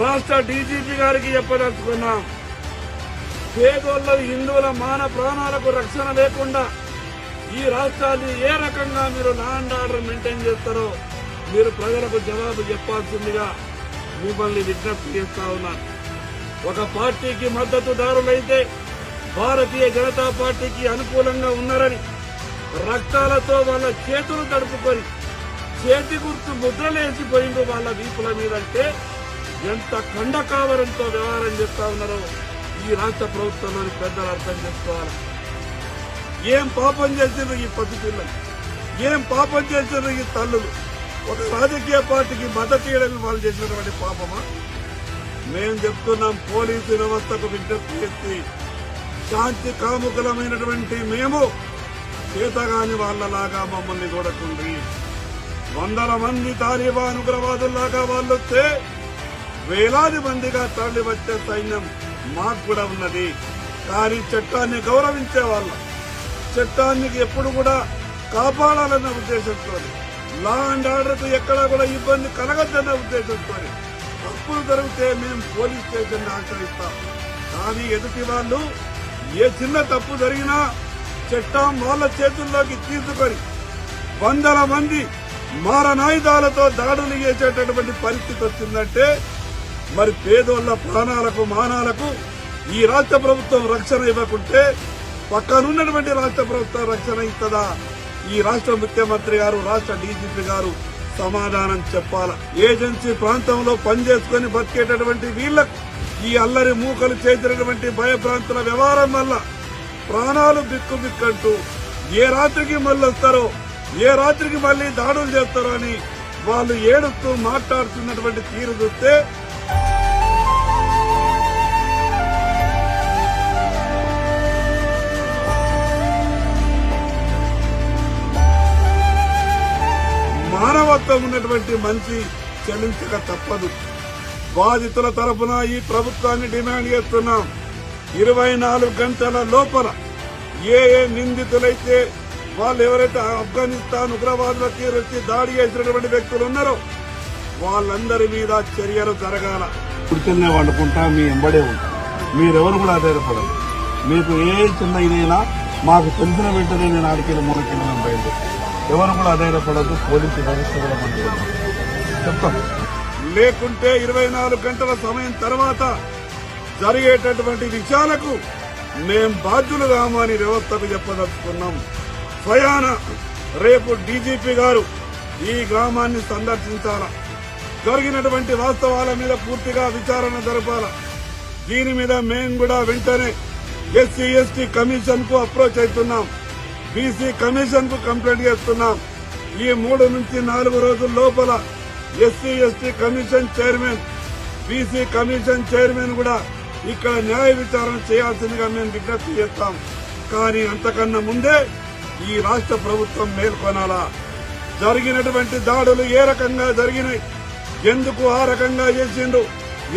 రాష్ట్ర డీజీపీ గారికి చెప్పదలుచుకున్నాం పేదోళ్ళ హిందువుల మాన ప్రాణాలకు రక్షణ లేకుండా ఈ రాష్ట్రాన్ని ఏ రకంగా మీరు ల్యాండ్ ఆర్డర్ మెయింటైన్ చేస్తారో మీరు ప్రజలకు జవాబు చెప్పాల్సిందిగా మిమ్మల్ని విజ్ఞప్తి చేస్తా ఉన్నారు ఒక పార్టీకి మద్దతుదారులైతే భారతీయ జనతా పార్టీకి అనుకూలంగా ఉన్నారని రక్తాలతో వాళ్ళ చేతులు తడుపుకొని చేతి గుర్తు ముద్రలేసిపోయింది వాళ్ళ వీపుల మీదంటే ఎంత కండకావరంతో వ్యవహారం చేస్తా ఉన్నారో ఈ రాష్ట్ర ప్రభుత్వంలోని పెద్దలు అర్థం చేసుకోవాలి. ఏం పాపం చేసిండ్రు ఈ పసిపిల్లలు ఏం పాపం చేసిండ్రు ఈ తల్లులు? ఒక రాజకీయ పార్టీకి మద్దతు ఇవ్వడానికి వాళ్ళు చేసినటువంటి పాపమా? మేం చెప్తున్నాం పోలీసు వ్యవస్థకు విజ్ఞప్తి చేసి శాంతి కాముకులమైనటువంటి మేము చేతగాని వాళ్ళలాగా మమ్మల్ని చూడకుండ్రి వందల మంది తాలిబాన్ ఉగ్రవాదుల్లాగా వాళ్ళు వస్తే వేలాది మందిగా తరలి వచ్చే సైన్యం మాకు కూడా ఉన్నది. కానీ చట్టాన్ని గౌరవించే వాళ్ళం. చట్టాన్ని ఎప్పుడు కూడా కాపాడాలన్న ఉద్దేశంతో లా అండ్ ఆర్డర్కు ఎక్కడా కూడా ఇబ్బంది కలగద్దన్న ఉద్దేశంతో తప్పులు జరిగితే మేము పోలీస్ స్టేషన్ ఆశ్రయిస్తాం. కానీ ఎదుటి వాళ్ళు ఏ చిన్న తప్పు జరిగినా చట్టం వాళ్ళ చేతుల్లోకి తీసుకొని వందల మంది మారనాయుధాలతో దాడులు చేసేటటువంటి పరిస్థితి వచ్చిందంటే మరి పేదోళ్ళ ప్రాణాలకు మానాలకు ఈ రాష్ట్ర ప్రభుత్వం రక్షణ ఇవ్వకుంటే పక్కనున్నటువంటి రాష్ట్ర ప్రభుత్వం రక్షణ ఇస్తుందా? ఈ రాష్ట్ర ముఖ్యమంత్రి గారు రాష్ట్ర డీజీపీ గారు సమాధానం చెప్పాల? ఏజెన్సీ ప్రాంతంలో పనిచేసుకుని బతికేటటువంటి వీళ్ళకు ఈ అల్లరి మూకలు చేసినటువంటి భయభ్రాంతుల వ్యవహారం వల్ల ప్రాణాలు బిక్కు బిక్కంటూ ఏ రాత్రికి మళ్ళీ వస్తారో ఏ రాత్రికి మళ్ళీ దాడులు చేస్తారో అని వాళ్ళు ఏడుస్తూ మాట్లాడుతున్నటువంటి తీరు చూస్తే మానవత్వం ఉన్నటువంటి మనిషి చెల్లించక తప్పదు. బాధితుల తరఫున ఈ ప్రభుత్వాన్ని డిమాండ్ చేస్తున్నాం. ఇరవై నాలుగు గంటల లోపల ఏ ఏ నిందితులైతే వాళ్ళు ఎవరైతే ఆఫ్ఘనిస్తాన్ ఉగ్రవాదుల తీరొచ్చి దాడి చేసినటువంటి వ్యక్తులు ఉన్నారో వాళ్ళందరి మీద చర్యలు జరగాల. కూర్చునే వండుకుంటా మీ ఎంబడే ఉంటా. మీరెవరు కూడా ఆధారపడరు మీకు ఏ చిన్న ఇదైనా మాకు తెలిసిన వెంటనే నేను ఆడికి మూడు కిలో బయలుదేరి ఎవరు కూడా ఆధారపడద్దు పోలీసు వ్యవస్థ కూడా మనకు చెప్తాం. లేకుంటే ఇరవై నాలుగు గంటల సమయం తర్వాత జరిగేటటువంటి విషయాలకు మేం బాధ్యులు కామని వ్యవస్థకు చెప్పదలుచుకున్నాం. స్వయాన రేపు డీజీపీ గారు ఈ గ్రామాన్ని సందర్శించాల? జరిగినటువంటి వాస్తవాల మీద పూర్తిగా విచారణ జరపాల? దీని మీద మేం కూడా వెంటనే ఎస్సీ ఎస్టీ కమిషన్కు అప్రోచ్ అవుతున్నాం. బీసీ కమిషన్కు కంప్లైంట్ చేస్తున్నాం. ఈ మూడు నుంచి నాలుగు రోజుల లోపల SC ST commission chairman BC commission chairman కూడా ఇక్కడ న్యాయ విచారణ చేయాల్సిందిగా మేము విజ్ఞప్తి చేస్తాం. కానీ అంతకన్నా ముందే ఈ రాష్ట్ర ప్రభుత్వం మేల్కొనాలా? జరిగినటువంటి దాడులు ఏ రకంగా జరిగినాయి? ఎందుకు ఆ రకంగా చేసిండు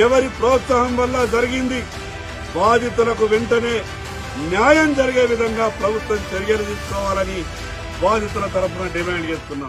ఎవరి ప్రోత్సాహం వల్ల జరిగింది? బాధితులకు వెంటనే న్యాయం జరిగే విధంగా ప్రభుత్వం చర్యలు తీసుకోవాలని బాధితుల తరఫున డిమాండ్ చేస్తున్నాం.